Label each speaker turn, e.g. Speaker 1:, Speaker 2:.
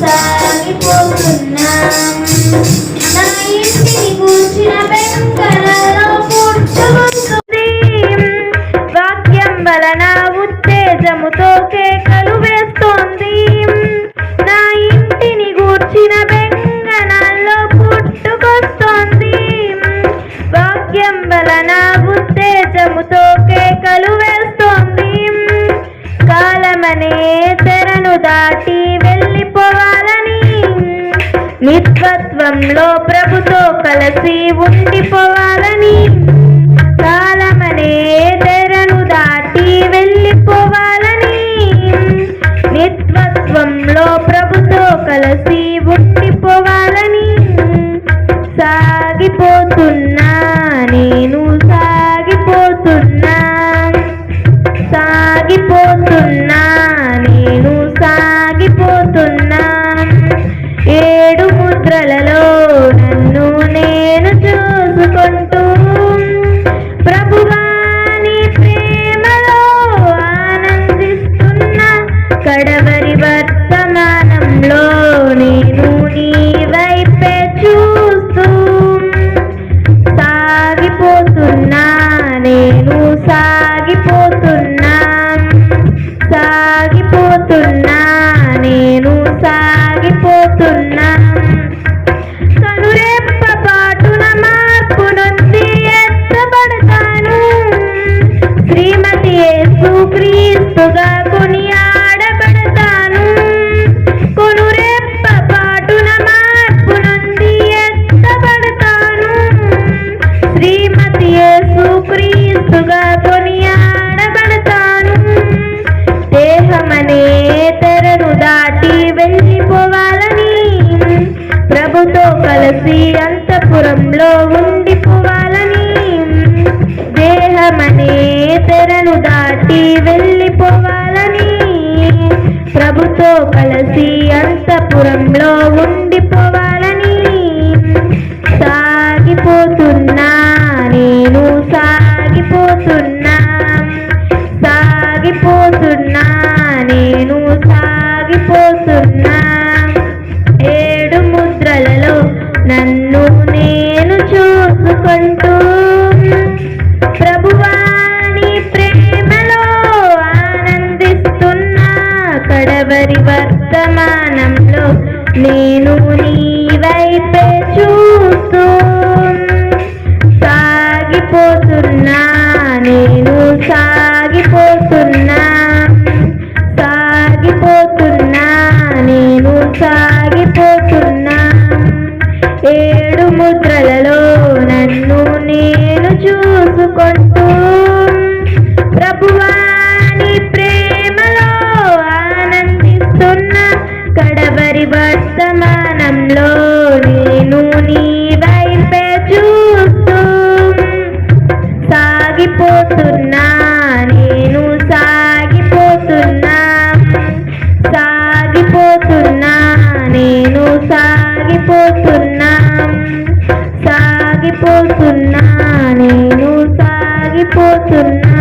Speaker 1: సాగిపోతున్నా
Speaker 2: వాక్యం వలన ఉత్తేజముతో కేకలు నా ఇంటిని కూర్చిన బెంగణాల్లో పుట్టుకొస్తోంది. వాక్యం వలన ఉత్తేజముతో కేకలు వేస్తోంది. కాలమనే దాటి వెళ్ళిపోవాలని. నిత్వత్వంలో ప్రభుతో కలిసి ఉండిపోవాలని. కాలమనే తెరను దాటి ఏడు నన్ను నేను చూసుకుంటూ ప్రభువాని ప్రభుతో కలిసి అంతపురంలో ఉండిపోవాలని దేహమనే తెరను దాటి వెళ్ళిపోవాలని ప్రభుతో కలిసి అంతపురంలో ఉండిపోవాలని సాగిపోతున్నా నేను సాగిపోతున్నా సాగిపోతున్నా నేను సాగిపోతున్నా. వర్తమానంలో నేను నీ వైపే చూస్తూ సాగిపోతున్నా నేను సాగిపోతున్నా సాగిపోతున్నా నేను సా సాగిపోతున్నా నేను సాగిపోతున్నా సాగిపోతున్నా నేను సాగిపోతున్నా.